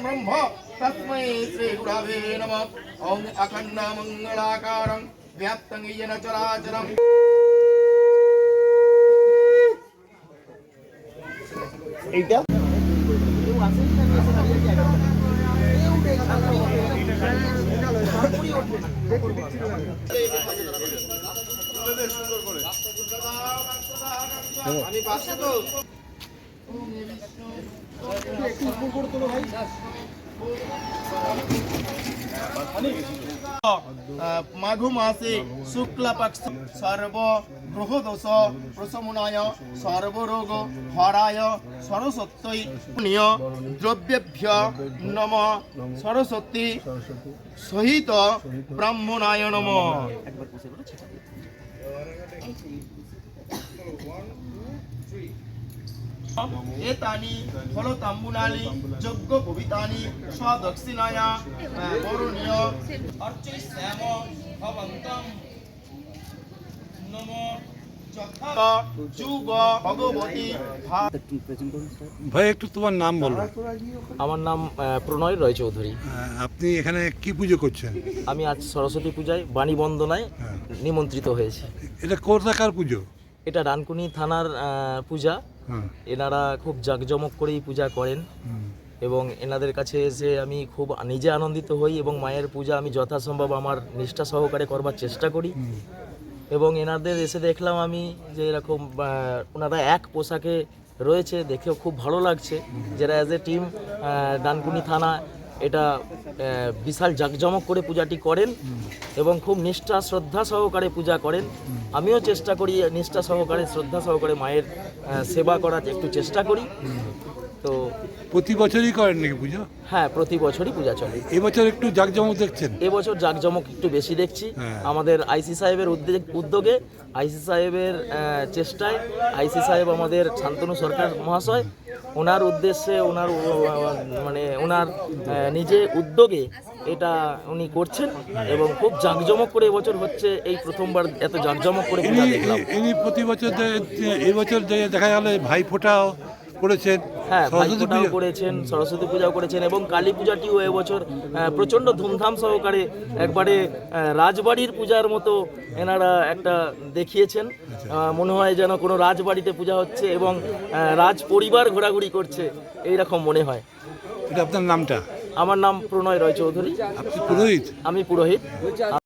ब्रह्म तस्मै श्रीगुरवे नमः ॐ अखण्डमङ्गलाकारं व्याप्तं येन चराचरम् এইটা মাঘ মাসে শুক্লপক্ষ সর্ব গ্রহদোষ প্রশমনায় সর্বরোগ হরায় সরস্বত্যই নিয় দ্রব্যভ্য নম সরস্বতী সহিত ব্রাহ্মণায় নম। এতানি ফলতাম্বুনানি যজ্ঞ পবিতানি স্বদক্ষিণায়া বরণীয় অর্চৈষ্যাম ভবন্তম নম ভাই একটু তোমার নাম বলো। আমার নাম প্রণয় রয় চৌধুরী। আপনি এখানে কি পুজো করছেন? আমি আজ সরস্বতী পূজায় বাণী বন্দনায় হ্যাঁ। নিমন্ত্রিত হয়েছি। এটা কোথাকার পুজো? এটা ডানকুনি থানার পূজা। এনারা খুব জাঁকজমক করেই পূজা করেন। এবং এনাদের কাছে এসে আমি খুব নিজে আনন্দিত হই এবং মায়ের পূজা আমি যথাসম্ভব আমার নিষ্ঠা সহকারে করবার চেষ্টা করি। এবং এনাদের এসে দেখলাম আমি যে এরকম ওনারা এক পোশাকে রয়েছে দেখেও খুব ভালো লাগছে। যারা অ্যাজ এ টিম ডানকুনি থানা এটা বিশাল জাঁকজমক করে পূজাটি করেন এবং খুব নিষ্ঠা, শ্রদ্ধা সহকারে পূজা করেন। আমিও চেষ্টা করি, নিষ্ঠা সহকারে, শ্রদ্ধা সহকারে মায়ের সেবা করার একটু চেষ্টা করি। তো প্রতি বছরই করেন নাকি পুজো? হ্যাঁ প্রতি বছরই পূজা চলে। এবছর একটু জাঁকজমক দেখছেন? এবছর জাঁকজমক একটু বেশি দেখছি। হ্যাঁ। আমাদের আইসি সাহেবের উদ্যোগ উদ্যোগে আইসি সাহেবের চেষ্টায় আইসি সাহেব আমাদের শান্তনু সরকার মহাশয় ওনার উদ্দেশ্যে ওনার মানে ওনার নিজে উদ্যোগে এটা উনি করছেন এবং খুব জাঁকজমক করে এবছর হচ্ছে এই প্রথমবার এত জাঁকজমক করে পূজা দেখলাম। ইনি প্রতি বছর এবছর দেখা গেল ভাই ফোটাও করেছেন হ্যাঁ সরস্বতী করেছেন সরস্বতী পূজাও করেছেন এবং কালী পূজাটিও এবছর আহ, প্রচণ্ড ধুমধাম সহকারে একবারে রাজবাড়ির পূজার মতো এনারা একটা দেখিয়েছেন। আহ, মনে হয় যেন কোনো রাজবাড়িতে পূজা হচ্ছে এবং রাজ পরিবার ঘোরাঘুরি করছে এইরকম মনে হয়। এটা আপনার নামটা? আমার নাম প্রণয় রয় চৌধুরী আপনি পুরোহিত? আমি পুরোহিত।